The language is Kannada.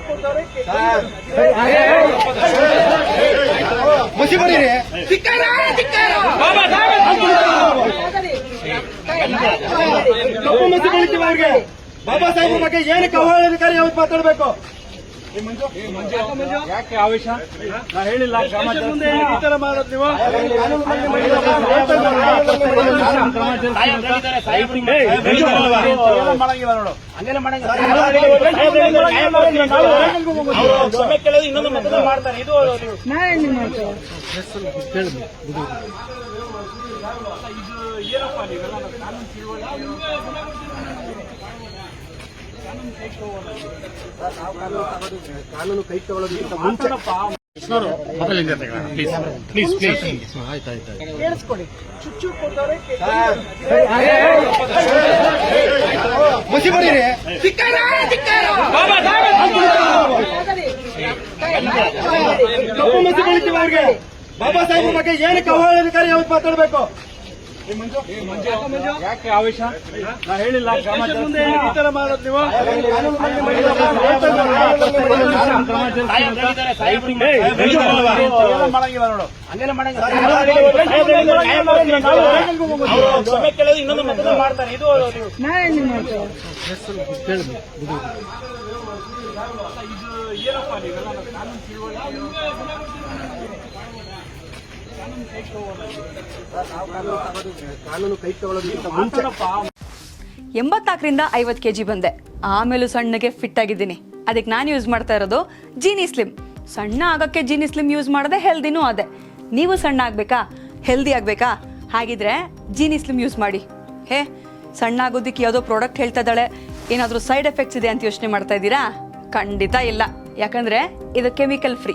ಕೊಟ್ಟವ್ರೆ ಮುಸಿ ಬರೀರಿ ತಪ್ಪು ಮುಸಿ ಬಳಿತೀವಿ ಅವ್ರಿಗೆ ಬಾಬಾ ಸಾಹೇಬ್ ಬಗ್ಗೆ ಏನ್ ಕೌಣಿಕಾರಿ ಯಾವತ್ತು ಮಾತಾಡ್ಬೇಕು ಯಾಕೆ ಆವೇಶ ನಾ ಹೇಳಿಲ್ಲ ಮಾಡೋದು ನೀವು ಮಾಡಂಗಿಲ್ಲ ನೋಡು ಹಂಗೆಲ್ಲ ಮಾಡಂಗಿಲ್ಲ ಅವ್ರು ಕ್ಷಮೆ ಕೇಳೋದು ಇನ್ನೊಂದು ಮತದಾನ ಮಾಡ್ತಾರೆ ಇದು ಕಾನೂನು ಕೈ ತಗೊಳ್ಳೋದಕ್ಕಿಂತ ಮುಂಚೆ ಬಾಬಾ ಸಾಹೇಬ್ ಬಗ್ಗೆ ಏನಕ್ಕೆ ಅವಹೇಳನಕಾರಿ ಯಾವತ್ತು ಮಾತಾಡ್ಬೇಕು? ಯಾಕೆ ಆವೇಶ? ನಾ ಹೇಳಿಲ್ಲ. ಮುಂದೆ ಈ ತರ ಮಾಡೋದು ನೀವು? ಮಾಡಂಗಿಲ್ಲ ನೋಡು ಹಂಗೆಲ್ಲ ಮಾಡಂಗಿಲ್ಲ ಇನ್ನೊಂದು ಮತದಾನ ಮಾಡ್ತಾರೆ ಇದು ಕಾನೂನು ಕೈ ಐವತ್ತು ಕೆ ಜಿ ಬಂದೆ. ಆಮೇಲೂ ಸಣ್ಣಗೆ ಫಿಟ್ ಆಗಿದ್ದೀನಿ. ಅದಕ್ಕೆ ನಾನು ಯೂಸ್ ಮಾಡ್ತಾ ಇರೋದು ಜೀನಿ ಸ್ಲಿಮ್ ಸಣ್ಣ ಆಗೋಕ್ಕೆ ಜೀನಿ ಸ್ಲಿಮ್ ಯೂಸ್ ಮಾಡದೆ ಹೆಲ್ದಿನೂ ಅದೇ. ನೀವು ಸಣ್ಣ ಆಗಬೇಕಾ? ಹೆಲ್ದಿ ಆಗಬೇಕಾ? ಹಾಗಿದ್ರೆ ಜೀನಿ ಸ್ಲಿಮ್ ಯೂಸ್ ಮಾಡಿ. ಹೇ, ಸಣ್ಣ ಆಗೋದಕ್ಕೆ ಯಾವುದೋ ಪ್ರಾಡಕ್ಟ್ ಹೇಳ್ತಾ ಇದ್ದಾಳೆ. ಏನಾದರೂ ಸೈಡ್ ಎಫೆಕ್ಟ್ಸ್ ಇದೆ ಅಂತ ಯೋಚನೆ ಮಾಡ್ತಾ ಇದ್ದೀರಾ? ಖಂಡಿತ ಇಲ್ಲ. ಯಾಕಂದರೆ ಇದು ಕೆಮಿಕಲ್ ಫ್ರೀ